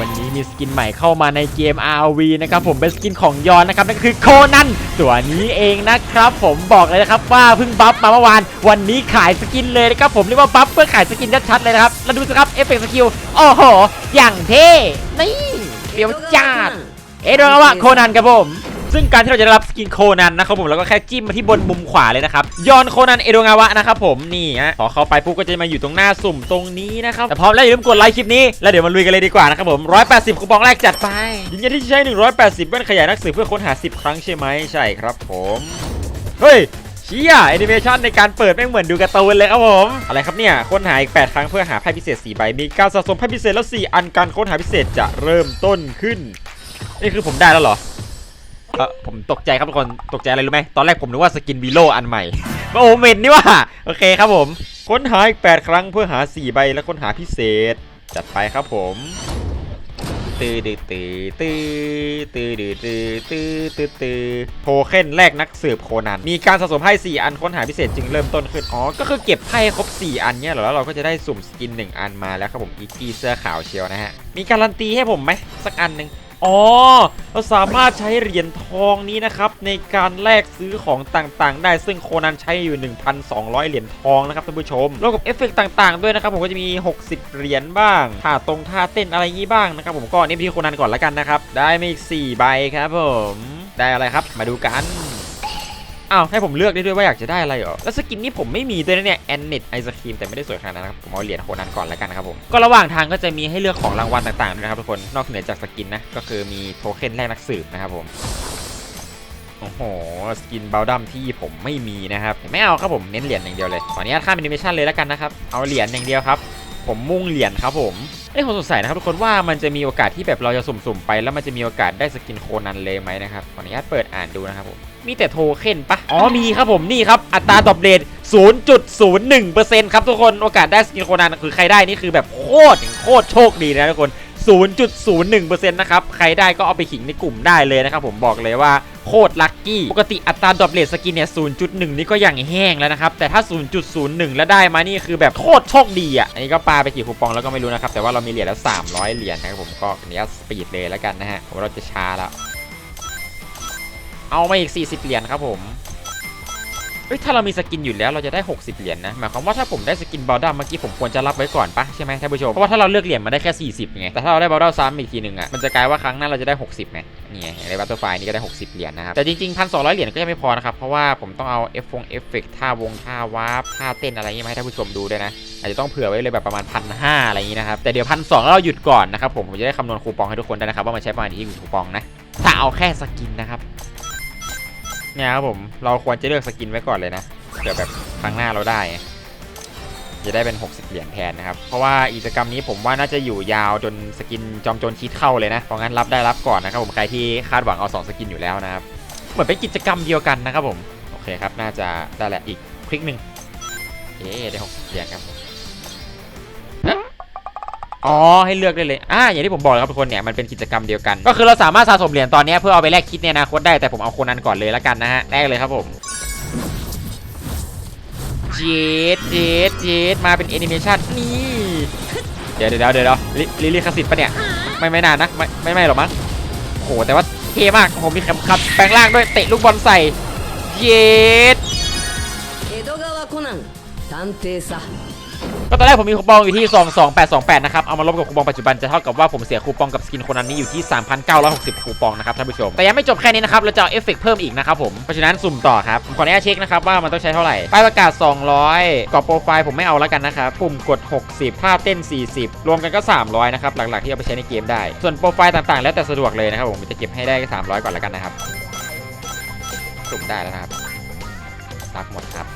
วันนี้มีสกินใหม่เข้ามาในเกม RV นะครับผมเป็นสกินของยอนนะครับนั่นคือโคนันตัวนี้เองนะครับผมบอกเลยนะครับว่าเพิ่งบัฟมาเมื่อวาน วันนี้ขายสกินเลยนะครับผมเรียกว่าบัฟเพื่อขายสกินชัดๆเลยนะครับแล้วดูสิครับเอฟเฟกต์สกิลโอ้โหอย่างเท่นี่เปรี้ยวจัดเอโดนาวะโคนันครับผม ซึ่งการที่เราจะได้รับสกินโคนันนะครับผมเราก็แค่จิ้มมาที่บนมุมขวาเลยนะครับยอนโคนันเอโดงาวะนะครับผมนี่ฮะพอเข้าไปปุ๊บก็จะมาอยู่ตรงหน้าสุ่มตรงนี้นะครับแต่พร้อมแล้วอย่าลืมกดไลค์คลิปนี้แล้วเดี๋ยวมาลุยกันเลยดีกว่านะครับผม180คูปองแรกจัดไปยืนยันที่ใช้ 180แว่นขยายนักสืบเพื่อค้นหา 10 ครั้งใช่ไหมใช่ครับผมเฮ้ยเชี่ยแอนิเมชันในการเปิดแม่งเหมือนดูการ์ตูนเลยครับผม อะไรครับเนี่ย ค้นหาอีก 8 ครั้งเพื่อหาไพ่พิเศษ 4 ใบ มีการสะสมไพ่พิเศษแล้ว 4 อันการค้นหาพิเศษจะเริ่มต้นขึ้น นี่คือผมได้แล้วเหรอ เออผมตกใจครับทุกคนตกใจอะไรรู้ไหมตอนแรกผมนึกว่าสกินวีโลอันใหม่โอ้เมนนี่ว่าโอเคครับผม ค้นหาอีก8ครั้งเพื่อหา 4 ใบและค้นหาพิเศษ จัดไปครับผมตือดือตือตือตือดือตือตือตือตือโทเค็นแรกนักสืบโคนัน มีการสะสมไพ่4อันค้นหาพิเศษจึงเริ่มต้นขึ้น อ๋อ ก็คือเก็บไพ่ครบ 4 อันเนี่ยเหรอ แล้วเราก็จะได้สุ่มสกิน 1 อันมาแล้วครับผมอีกกี้เสื้อขาวเชียวนะฮะ มีการันตีให้ผมไหมสักอันหนึ่ง อ๋อ เราสามารถใช้เหรียญทองนี้นะครับ ในการแลกซื้อของต่างๆ ได้ซึ่งโคนันใช้อยู่ 1,200 เหรียญทองนะครับท่านผู้ชมแล้วกับเอฟเฟกต์ต่างๆ ด้วยนะครับ ผมก็จะมี 60 เหรียญบ้างท่าตรงท่าเต้นอะไรอย่างนี้บ้างนะครับ ผมก็เน้นที่โคนันก่อนแล้วกันนะครับ ได้มาอีก 4 ใบครับผม ได้อะไรครับ มาดูกัน อ้าวให้ผมเลือกได้ด้วยว่าอยากจะได้อะไรเหรอ แล้วสกินนี้ผมไม่มีด้วยนะเนี่ยแอนเนตไอศครีมแต่ไม่ได้สวยขนาดนั้นครับ ผมเอาเหรียญโคนันก่อนแล้วกันนะครับผม ก็ระหว่างทางก็จะมีให้เลือกของรางวัลต่างๆด้วยนะครับทุกคน นอกเหนือจากสกินนะ ก็คือมีโทเค็นแลกนักสืบนะครับผม โอ้โห สกินเบลดัมที่ผมไม่มีนะครับ ไม่เอาครับผม เน้นเหรียญอย่างเดียวเลย ขออนุญาตข้ามแอนิเมชันเลยแล้วกันนะครับ เอาเหรียญอย่างเดียวครับ ผมมุ่งเหรียญครับผมเอ้ผมสงสัยนะครับทุกคนว่ามันจะมีโอกาสที่แบบเราจะสุ่มๆไป แล้วมันจะมีโอกาสได้สกินโคนันเลยไหมนะครับ ขออนุญาตเปิดอ่านดูนะครับผม มีแต่โทเค็นปะอ๋อมีครับผมนี่ครับ อัตราตอบเรท0.01%ครับทุกคนโอกาสได้สกินโคนันคือใครได้นี่คือแบบโคตรโคตรโชคดีนะทุกคน 0.01%นะครับ ใครได้ก็เอาไปขิงในกลุ่มได้เลยนะครับผมบอกเลยว่าโคตรลัคกี้ ปกติอัตราดรอปเรทสกินเนี่ย 0.1 นี่ก็อย่างแห้งแล้วนะครับ แต่ถ้า 0.01 แล้วได้มานี่คือแบบโคตรโชคดีอะ อันนี้ก็ปาไปกี่คูปองแล้วก็ไม่รู้นะครับ แต่ว่าเรามีเหรียญแล้ว 300 เหรียญนะครับผมก็อันนี้สปีดเลยแล้วกันนะฮะผมเราจะช้าแล้ว เอามาอีก 40 เหรียญครับผมเอ้ยถ้าเรามีสกินอยู่แล้วเราจะได้ 60 เหรียญนะหมายความว่าถ้าผมได้สกินบอลดัมเมื่อกี้ผมควรจะรับไว้ก่อนปะใช่ไหมท่านผู้ชมเพราะว่าถ้าเราเลือกเหรียญมาได้แค่ 40ไงแต่ถ้าเราได้บอลดัมซ้ำอีกทีหนึ่งอะมันจะกลายว่าครั้งหน้าเราจะได้ 60ไงนี่ไงในบัตเตอร์ไฟนี่ก็ได้ 60 เหรียญนะครับแต่จริงๆ1,200เหรียญก็ยังไม่พอนะครับเพราะว่าผมต้องเอาเอฟฟงเอฟเฟกท่าวงท่าวาร์ปท่าเต้นอะไรอย่างงี้มาให้ท่านผู้ชมดูด้วยนะอาจจะต้องเผื่อไว้เลยแบบประมาณพันห้าอะไรอย่างงี้นะครับแต่เดี๋ยวพันสองเราหยุดก่อนนะครับผมผมจะได้คำนวณคูปองให้ทุกคนได้นะครับว่ามันใช้ประมาณกี่คูปองนะถ้าเอาแค่สกินนะครับ เนี่ยครับผมเราควรจะเลือกสกินไว้ก่อนเลยนะเผื่อแบบครั้งหน้าเราได้ จะได้เป็น 60 เหรียญแทนนะครับเพราะว่ากิจกรรมนี้ผมว่าน่าจะอยู่ยาวจนสกินจอมโจรคิดเข้าเลยนะเพราะงั้นรับได้รับก่อนนะครับผมใครที่คาดหวังเอา2สกินอยู่แล้วนะครับเหมือนเป็นกิจกรรมเดียวกันนะครับผมโอเคครับน่าจะได้แหละอีกคลิกหนึ่งเอ๊ได้60เหรียญครับ อ๋อ ให้เลือกได้เลย อ่า อย่างที่ผมบอกเลยครับทุกคนเนี่ย มันเป็นกิจกรรมเดียวกัน ก็คือเราสามารถสะสมเหรียญตอนนี้เพื่อเอาไปแลกคิดในอนาคตได้ แต่ผมเอาโคนนั้นก่อนเลยแล้วกันนะฮะ แรกเลยครับผม เจ็ดเจ็ดเจ็ดมาเป็นแอนิเมชันนี่ เดี๋ยวเดี๋ยวเดี๋ยวลิลิลิคสิทธิ์ปะเนี่ย ไม่ไม่นานนะ ไม่ไม่ไม่หรอกมั้งโอ้โห แต่ว่าเท่มากผมมีเข็มขัดแปลงร่างด้วย เตะลูกบอลใส่เจ็ด 江戸川コナン探偵さ ก็ตอนแรกผมมีคูปองอยู่ที่ 22828 นะครับ เอามาลบกับคูปองปัจจุบันจะเท่ากับว่าผมเสียคูปองกับสกินคนนั้นนี้อยู่ที่ 3,960 คูปองนะครับท่านผู้ชม แต่ยังไม่จบแค่นี้นะครับ เราจะเอาเอฟเฟกต์เพิ่มอีกนะครับผม เพราะฉะนั้นสุ่มต่อครับ ผมขออนุญาตเช็คนะครับว่ามันต้องใช้เท่าไหร่ ป้ายประกาศ 200กรอบโปรไฟล์ผมไม่เอาแล้วกันนะครับ ปุ่มกด 60ท่าเต้น 40 รวมกันก็ 300 นะครับ หลักๆที่เอาไปใช้ในเกมได้ ส่วนโปรไฟล์ต่างๆ แล้วแต่สะดวกเลยนะครับผมจะเก็บให้ได้300 ก่อนแล้วกันนะครับ สุ่มได้แล้วนะครับรับหมดครับ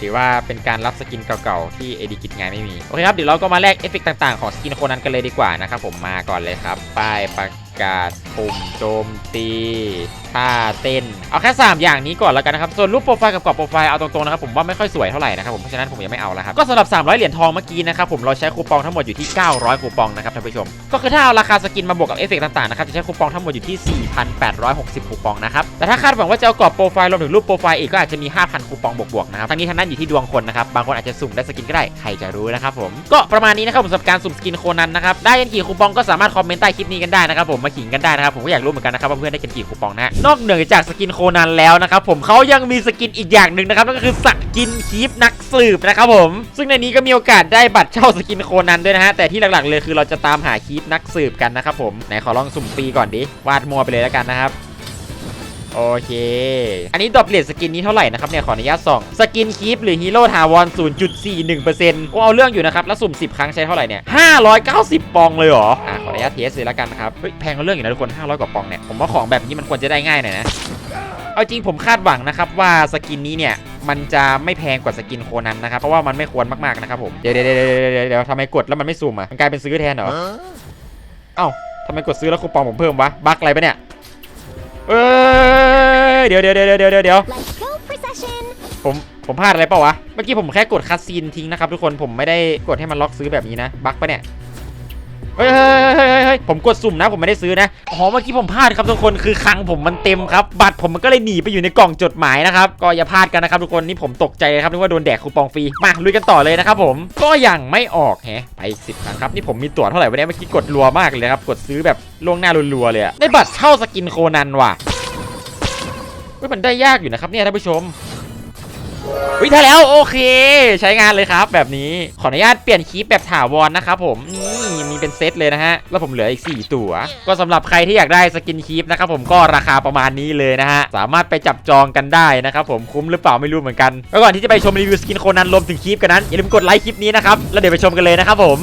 ถือว่าเป็นการรับสกินเก่าๆที่เอดิกิตงานไม่มี โอเคครับ เดี๋ยวเราก็มาแลกเอฟเฟกต์ต่างๆของสกินโคนันกันเลยดีกว่านะครับผมมาก่อนเลยครับ ป้ายประกาศปุ่มโจมตี ท่าเต้น เอาแค่ 3 อย่างนี้ก่อนแล้วกันนะครับ ส่วนรูปโปรไฟล์กับกรอบโปรไฟล์เอาตรงๆนะครับผมว่าไม่ค่อยสวยเท่าไหร่นะครับผม เพราะฉะนั้นผมยังไม่เอาแล้วครับ ก็สำหรับ 300 เหรียญทองเมื่อกี้นะครับผมเราใช้คูปองทั้งหมดอยู่ที่ 900 คูปองนะครับท่านผู้ชม ก็คือถ้าเอาราคาสกินมาบวกกับเอฟเฟกต่างๆนะครับจะใช้คูปองทั้งหมดอยู่ที่ 4,860 คูปองนะครับ แต่ถ้าคาดหวังว่าจะเอากรอบโปรไฟล์รวมถึงรูปโปรไฟล์อีกก็อาจจะมี 5,000 คูปองบวกๆนะครับ ทั้งนี้ทั้งนั้นอยู่ที่ดวงคนนะครับ บางคนอาจจะสุ่มได้สกินก็ได้ ใครจะรู้นะครับผม ก็ประมาณนี้นะครับผมสำหรับการสุ่มสกินโคนันนะครับ ได้กันกี่คูปองก็สามารถคอมเมนต์ใต้คลิปนี้กันได้นะครับผม มาขิงกันได้นะครับผมก็อยากรู้เหมือนกันนะครับว่าเพื่อนได้กันกี่คูปองนะฮะนอกเหนือจากสกินโคนันแล้วนะครับผมเขายังมีสกินอีกอย่างหนึ่งนะครับนั่นก็คือสกินคีปนักสืบนะครับผมซึ่งในนี้ก็มีโอกาสได้บัตรเช่าสกินโคนันด้วยนะฮะแต่ที่หลักๆเลยคือเราจะตามหาคีปนักสืบกันนะครับผมไหนขอลองสุ่มฟรีก่อนดิวาดมัวไปเลยแล้วกันนะครับ โอเค อันนี้ดรอปเลทสกินนี้เท่าไหร่นะครับเนี่ยขออนุญาตส่องสกินคีปหรือฮีโร่ทาวอน0.41%โอ้เอาเรื่องอยู่นะครับ แล้วสุ่ม 10 ครั้งใช้เท่าไหร่เนี่ย590 ปองเลยเหรอ อะขออนุญาตเทสเลยล้วกันนะครับ เฮ้ยแพงเอาเรื่องอยู่นะทุกคน 500 กว่าปองเนี่ย ผมว่าของแบบนี้มันควรจะได้ง่ายหน่อยนะ เอาจริงผมคาดหวังนะครับว่าสกินนี้เนี่ยมันจะไม่แพงกว่าสกินโคนันนะครับ เพราะว่ามันไม่ควรมากๆนะครับผม เดี๋ยวเดี๋ยวเดี๋ยวเดี๋ยวเดี๋ยวทำไมกดแล้วมันไม่ซูมอะมันกลายเป็นซื้อแทนเหรอ เอ้าทำไมกดซื้อแล้วคูปองผมเพิ่มวะ บั๊กอะไรปะเนี่ย เอ้ยเดี๋ยวเดี๋ยวเดี๋ยวเดี๋ยวเดี๋ยวเดี๋ยว Let's go procession ผมผมพลาดอะไรเปล่าวะ เมื่อกี้ผมแค่กดคัสซีนทิ้งนะครับทุกคนผมไม่ได้กดให้มันล็อกซื้อแบบนี้นะ บั๊กปะเนี่ย เฮ้ยเฮ้ยเฮ้ยเฮ้ยผมกดสุ่มนะผมไม่ได้ซื้อนะอ๋อเมื่อกี้ผมพลาดครับทุกคนคือคลังผมมันเต็มครับ บัตรผมมันก็เลยหนีไปอยู่ในกล่องจดหมายนะครับก็อย่าพลาดกันนะครับทุกคนนี่ผมตกใจเลยครับนึกว่าโดนแดกคูปองฟรีมาลุยกันต่อเลยนะครับผมก็ยังไม่ออกแฮะไปสิบครั้งครับนี่ผมมีตั๋วเท่าไหร่วะเนี่ยเมื่อกี้กดรัวมากเลยครับกดซื้อแบบล่วงหน้ารัวๆเลยอะได้บัตรเช่าสกินโคนันว่ะเฮ้ยมันได้ยากอยู่นะครับเนี่ยท่านผู้ชมวิถ้าแล้วโอเค ใช้งานเลยครับ แบบนี้ขออนุญาตเปลี่ยนคีปแบบถาวรนะครับผมนี่ เป็นเซตเลยนะฮะ แล้วผมเหลืออีก 4 ตัว ก็สำหรับใครที่อยากได้สกินคีปนะครับผมก็ราคาประมาณนี้เลยนะฮะ สามารถไปจับจองกันได้นะครับผมคุ้มหรือเปล่าไม่รู้เหมือนกันแล้วก่อนที่จะไปชมรีวิวสกินโคนันรวมถึงคีปกันนั้นอย่าลืมกดไลค์คลิปนี้นะครับแล้วเดี๋ยวไปชมกันเลยนะครับผม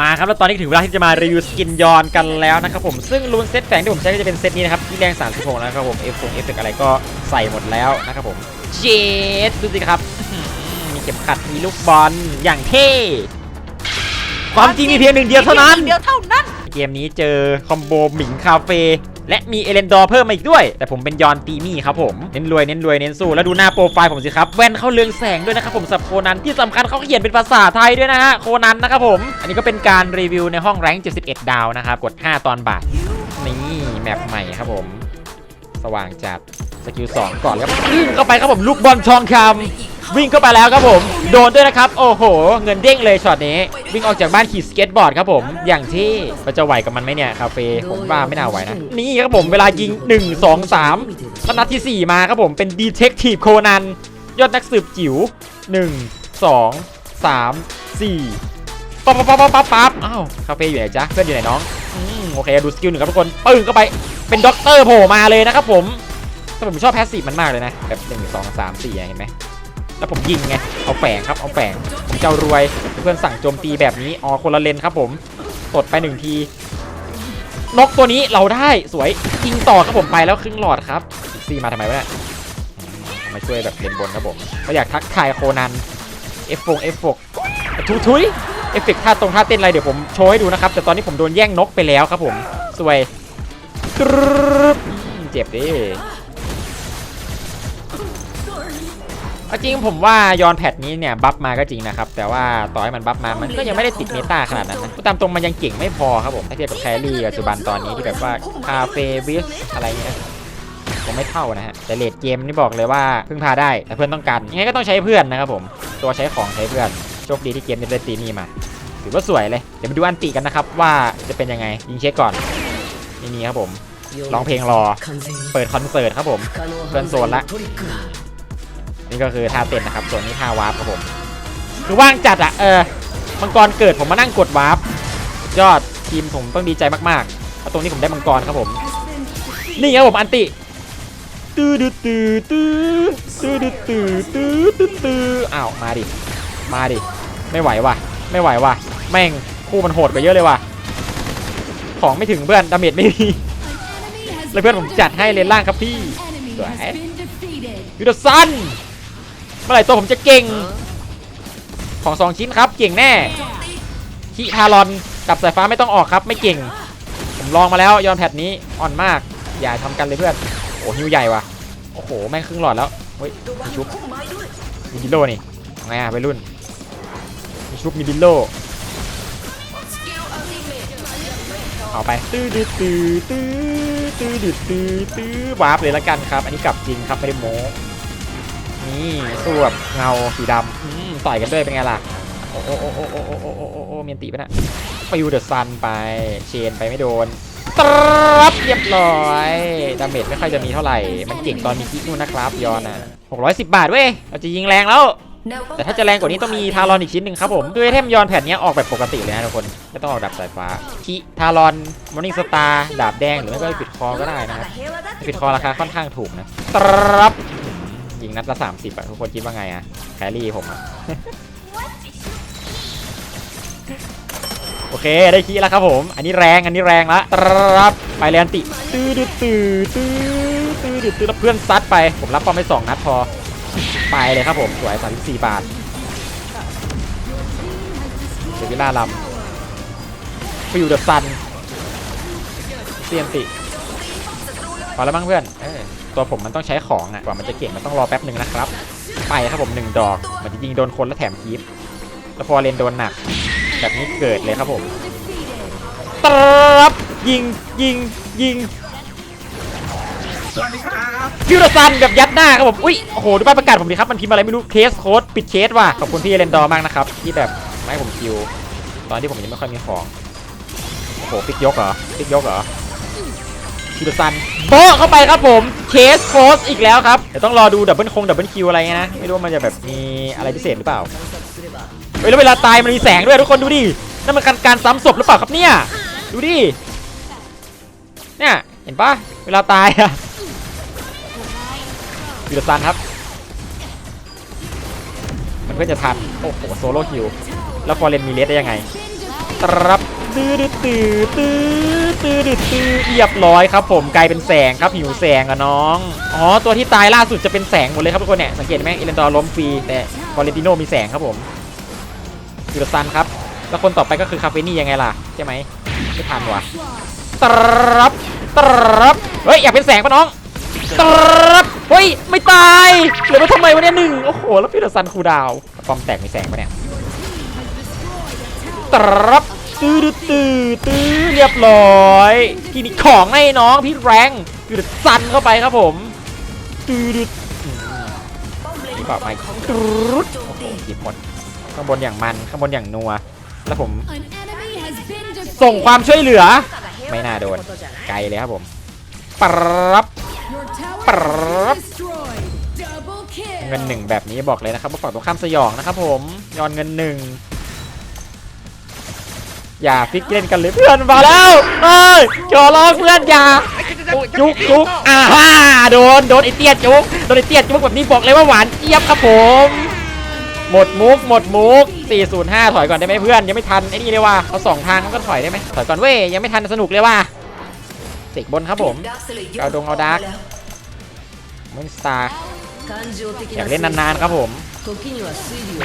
มาครับแล้วตอนนี้ถึงเวลาที่จะมารีวิวสกินยอนกันแล้วนะครับผมซึ่งรูนเซตแฝงที่ผมใช้ก็จะเป็นเซตนี้นะครับที่แรง36นะครับผมเอฟฟงเอฟเฟกอะไรก็ใส่หมดแล้วนะครับผมเจดดูสิครับอื้อหือมีเข็มขัดมีลูกบอลอย่างเท่ ความจริงมีเพียงหนึ่งเดียวเท่านั้น เดียวเท่านั้น เกมนี้เจอคอมโบหมิงคาเฟ่และมีเอเลนดอร์เพิ่มมาอีกด้วย แต่ผมเป็นยอนตีมี่ครับผม เน้นรวยเน้นรวยเน้นสู้ แล้วดูหน้าโปรไฟล์ผมสิครับ แว่นเข้าเรืองแสงด้วยนะครับผมสับโคนันที่สำคัญเขาเขียนเป็นภาษาไทยด้วยนะฮะโคนันนะครับผม อันนี้ก็เป็นการรีวิวในห้องแรงค์71 ดาวนะครับกด 5 ตอนบ่ายนี่แมปใหม่ครับผม สว่างจัดสกิล2ก่อนแล้วก็วิ่งเข้าไปครับผมลูกบอลทองคำ วิ่งเข้าไปแล้วครับผม โดนด้วยนะครับ โอ้โห เงินเด้งเลยช็อตนี้ วิ่งออกจากบ้านขี่สเก็ตบอร์ดครับผม อย่างที่เราจะไหวกับมันไหมเนี่ยคาเฟ่ผมว่าไม่น่าไหวนะ นี่ครับผมเวลายิง 1 2 3แล้วนัดทีสี่4 มาครับผมเป็นดีเทคทีฟโคนันยอดนักสืบจิ๋ว1 2 3 4ปั๊บปั๊บปั๊บปั๊บปั๊บปั๊บอ้าวคาเฟ่อยู่ไหนจ๊ะเพื่อนอยู่ไหนน้องอืมโอเคดูสกิลหนึ่งครับทุกคนปึ้งเข้าไปเป็นด็อกเตอร์โผล่มาเลยนะครับผมแต่ผมชอบแพสซีฟมันมากเลยนะแบบหนึ่งสองสามสี่เห็นไหม แล้วผมยิงไง เอาแฝงครับ เอาแฝงผมจะเอารวย เพื่อนสั่งโจมตีแบบนี้ อ๋อ คนละเลนครับผมกดไปหนึ่งที นกตัวนี้เราได้สวยยิงต่อครับผมไปแล้วครึ่งหลอดครับอีซีมาทำไมวะเนี่ยมมาช่วยแบบเลนบนครับผมก็อยากทักทายโคนันเอฟฟงเอฟฟกทุทุยเอฟเฟกท่าตรงท่าเต้นอะไรเดี๋ยวผมโชว์ให้ดูนะครับ แต่ตอนนี้ผมโดนแย่งนกไปแล้วครับผม สวยเจ็บดิ เอาจริงผมว่ายอนแพทนี้เนี่ยบัฟมาก็จริงนะครับ แต่ว่าต่อให้มันบัฟมามันก็ยังไม่ได้ติดเมตาขนาดนั้นนะตามตรงมันยังเก่งไม่พอครับผมถ้าเทียบกับแครี่ปัจจุบันตอนนี้ที่แบบว่าคาเฟวิสอะไรเงี้ยยังไม่เท่านะฮะแต่เลดเกมนี่บอกเลยว่าพึ่งพาได้แต่เพื่อนต้องการยังไงก็ต้องใช้เพื่อนนะครับผมตัวใช้ของใช้เพื่อนโชคดีที่เกมนี้เดตีนี่มาถือว่าสวยเลยเดี๋ยวมาดูอันติกันนะครับว่าจะเป็นยังไงยิงเช็คก่อนนี่นี่ครับผมร้องเพลงรอ เปิดคอนเสิร์ตครับผมเพื่อนโซนละ นี่ก็คือท่าเต้นนะครับ ส่วนนี้ท่าวาร์ปครับผม คือว่างจัดอะเออ มังกรเกิดผมมานั่งกดวาร์ป ยอดทีมผมต้องดีใจมากๆเพราะตรงนี้ผมได้มังกรครับผม นี่ครับผมอันติตื้อดื้อตื้อตื้อตื้อดื้อตื้อตื้อตื้อตื้ออ้าวมาดิ มาดิ ไม่ไหวว่ะ ไม่ไหวว่ะ แม่งคู่มันโหดกว่าเยอะเลยว่ะ ของไม่ถึงเพื่อนดาเมจไม่มีเลยเพื่อนผมจัดให้เลนล่างครับพี่สวยยูโดซัน เมื่อไหร่ตัวผมจะเก่งของสองชิ้นครับ เก่งแน่คิทารอนกับสายฟ้าไม่ต้องออกครับ ไม่เก่ง ผมลองมาแล้วยอนแพทนี้อ่อนมากอย่าทำกันเลยเพื่อนโอ้ฮิวใหญ่ว่ะโอ้โหแม่งครึ่งหลอดแล้วเฮ้ยมีชุบมีดิโลนี่ไงอะไปรุ่นมีชุบมีดิโลเอาไปตื้อดื้อตื้อตื้อตื้อดื้อตื้อตื้อวาร์ปเลยละกันครับ อันนี้กลับจริงครับไม่ได้โม้ นี่สวบเงาสีดำอืมต่อยกันด้วยเป็นไงล่ะโอ้โอ้โอ้โอ้โอ้โอ้โอ้โอ้โอ้โอ้เมียนตีไปนะฟิวเดอะซันไป เชนไปไม่โดนตรับเรียบร้อย ดาเมจไม่ค่อยจะมีเท่าไหร่ มันเก่งตอนมีคิกนู่นนะครับ ยอนอะ610 บาทเว้ย เราจะยิงแรงแล้ว แต่ถ้าจะแรงกว่านี้ต้องมีทารอนอีกชิ้นหนึ่งครับผม ด้วยไอเทมยอนแผ่นเนี้ยออกแบบปกติเลยนะทุกคน ไม่ต้องออกดาบสายฟ้าคิทารอนมอร์นิ่งสตาร์ดาบแดงหรือไม่ก็ปิดคอก็ได้นะครับปิดคอราคาค่อนข้างถูกนะตรับ ยิงนัดละ30อะทุกคนคิดว่าไงอะแครี่ผมอะโอเค ได้คีแล้วครับผม อันนี้แรง อันนี้แรงละตรับไปแลนติ ตื้อดื้อตื้อตื้อตื้อดื้อตื้อแล้วเพื่อนซัดไป ผมรับป้อมไปสองนัดพอ ไปเลยครับผม สวย34บาทเซวิล่าลำฟิวเดอะซันเซียนติพอแล้วมั้งเพื่อนเตัวผมมันต้องใช้ของอะกว่ามันจะเก่งมันต้องรอแป๊บหนึ่งนะครับ ไปครับผมหนึ่งดอก มันจะยิงโดนคนแล้วแถมคีฟแล้วพอเลนโดนหนัก แบบนี้เกิดเลยครับผมตรับยิงยิงยิงสวัสดีครับฟิวเดอร์ซันแบบยัดหน้าครับผม อุ้ยโอ้โห ดูป้ายประกาศผมดิครับ มันพิมพ์อะไรไม่รู้ เคสโค้ดปิดเคสว่ะ ขอบคุณพี่เอเลนดอร์มากนะครับ ที่แบบไม่ให้ผมคิว ตอนที่ผมยังไม่ค่อยมีของ โอ้โหปิกยกเหรอปิกยกเหรอ ฟิวเดซันโบะเข้าไปครับผมเคสโค้ดอีกแล้วครับ เดี๋ยวต้องรอดูดับเบิลคงดับเบิลคิวอะไรนะไม่รู้ว่ามันจะแบบมีอะไรพิเศษหรือเปล่าเฮ้ยแล้วเวลาตายมันมีแสงด้วยทุกคนดูดินั่นมันการการซ้ำศพหรือเปล่าครับเนี่ยดูดิเนี่ยเห็นปะเวลาตายอะยูดซันครับ มันเพื่อจะทันโอ้โหโซโล่คิวแล้วฟอร์เรนมีเลสได้ยังไงตรับ ตื้อตื้อตื้อตื้อตื้อตื้อเรียบร้อยครับผมกลายเป็นแสงครับหิวแสงอะน้องอ๋อตัวที่ตายล่าสุดจะเป็นแสงหมดเลยครับทุกคนเนี่ยสังเกตไหมเอเลนดอร์ล้มฟรีแต่ฟอร์เรนติโนมีแสงครับผมยูดซันครับแล้วคนต่อไปก็คือคาเฟนี่ยังไงล่ะใช่ไหมไม่ทันว่ะตรับตรับเฮ้ยอยากเป็นแสงปะน้องตรับเฮ้ยไม่ตายเหลือมาทำไมวะเนี่ยหนึ่งโอ้โหแล้วพี่ดซันคูดาวปอมแตกมีแสงปะเนี่ยตรับ ตื้อตื้อตื้อเรียบร้อยกินของให้น้องพี่แรงพี่เดอะซันเข้าไปครับผม ตื้อตื้ออืมนี่แบบไม่ตรุดโอ้โหหยิบหมดข้างบนอย่างมันข้างบนอย่างนัว แล้วผมส่งความช่วยเหลือ ไม่น่าโดน ไกลเลยครับผมปรับ Your tower Brrrr. has been destroyed. Double kill. เงินหนึ่งแบบนี้บอกเลยนะครับว่าฝั่งตรงข้ามสยองนะครับผม ยอนเงินหนึ่ง อย่าฟิกเล่นกันเลยเพื่อนมาแล้วเอ้ยจอร้อเพื่อนอย่าจุกจุกอ่าโดนโดนไอเตี้ยจุกโดนไอเตี้ยจุกแบบนี้บอกเลยว่าหวานเจี๊ยบครับผม หมดมุกหมดมุก405 ถอยก่อนได้ไหมเพื่อนยังไม่ทันไอ้นี่เลยว่าเขาสองทางก็ถอยได้ไหมถอยก่อนเว้ยยังไม่ทันสนุกเลยว่าเสกบนครับผมเอาดงเอาดาร์กมอนสตาร์อยากเล่นนานๆครับผม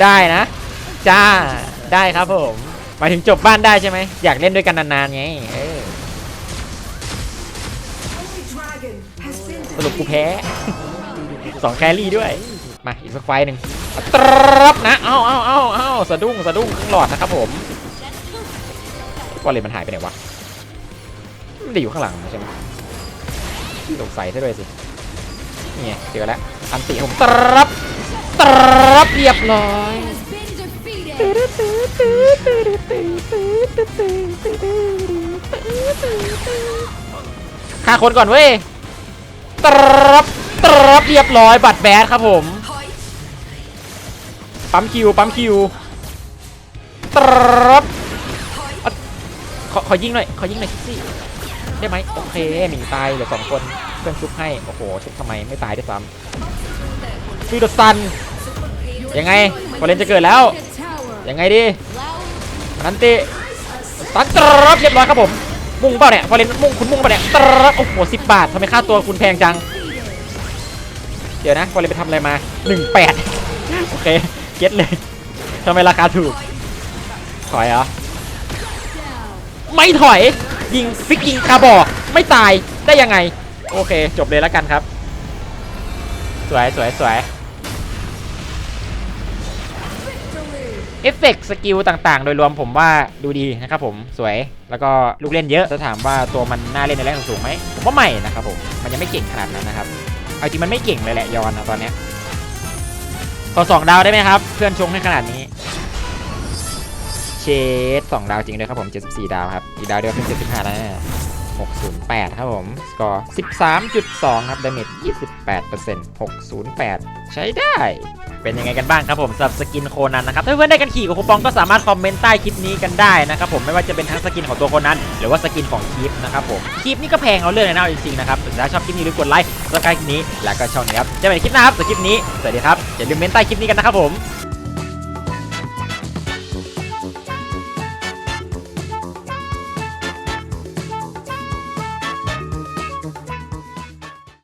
ได้นะ จ้าได้ครับผม หมายถึงจบบ้านได้ใช่ไหมอยากเล่นด้วยกันนานๆไงเออสรุปกูแพ้สองแครี่ด้วย มาอีกสักไฟหนึ่งตรับนะ เอ้าเอ้าเอ้าเอ้าสะดุ้งสะดุ้งครึ่งหลอดนะครับผมบอลเลนมันหายไปไหนวะมันอยู่ข้างหลังใช่ไหมสงสัยซะด้วยสินี่ไงเจอแล้วอันติผมตรับตรับเรียบร้อย ฆ่าคนก่อนเว้ยตรับตรับเรียบร้อยบัตรแบดครับผม ปั๊มคิว ปั๊มคิวตรับอขอขอยิงหน่อย ขอยิงหน่อยสิได้ไหมโอเคหมิงตายเหลือสองคนเพื่อนชุบให้ โอ้โห ชุบทำไมไม่ตายด้วยซ้ำฟิวเดอร์ซัน ยังไงพอเลนจะเกิดแล้ว ยังไงดีนันติ ตันตรับเรียบร้อยครับผม มุ่งเปล่าเนี่ยพอเล่นมุ่งคุณมุ่งเปล่าเนี่ยตรับโอ้โหสิบบาททำไมค่าตัวคุณแพงจัง เดี๋ยวนะพอเล่นไปทำอะไรมาหนึ่งแปดโอเคเก็ตเลยทำไมราคาถูก ถอยเหรอ ไม่ถอย ยิงฟิกยิงคาบอกไม่ตายได้ยังไง โอเค จบเลยแล้วกันครับ สวยสวยสวย เอฟเฟกต์สกิลต่างๆ โดยรวมผมว่าดูดีนะครับผมสวยแล้วก็ลูกเล่นเยอะจะถามว่าตัวมันน่าเล่นในแรงสูงไหมผมว่าไม่นะครับผมมันยังไม่เก่งขนาดนั้นนะครับเอาจริงมันไม่เก่งเลยแหละยอนนะตอนเนี้ยขอสองดาวได้ไหมครับ เพื่อนชงให้ขนาดนี้เชดสองดาวจริงเลยครับผม 74 ดาวครับ อีกดาวเดียวเป็น75แล้วนะ 608 ครับผม สกอร์ 13.2 ครับดาเมจ28% 608 ใช้ได้ เป็นยังไงกันบ้างครับผมสำหรับสกินโคนันนะครับ ถ้าเพื่อนได้กันขี่กับคูปองก็สามารถคอมเมนต์ใต้คลิปนี้กันได้นะครับผมไม่ว่าจะเป็นทั้งสกินของตัวโคนันหรือว่าสกินของคลิปนะครับผมคลิปนี้ก็แพงเอาเรื่องเลยนะเอาจริงๆนะครับถ้าชอบคลิปนี้หรือกดไลค์สกายคลิปนี้แล้วก็ช่องนี้ครับเจอกันใหม่คลิปหน้าครับสำหรับคลิปนี้สวัสดีครับอย่าลืมเมนต์ใต้คลิปนี้กันนะครับผม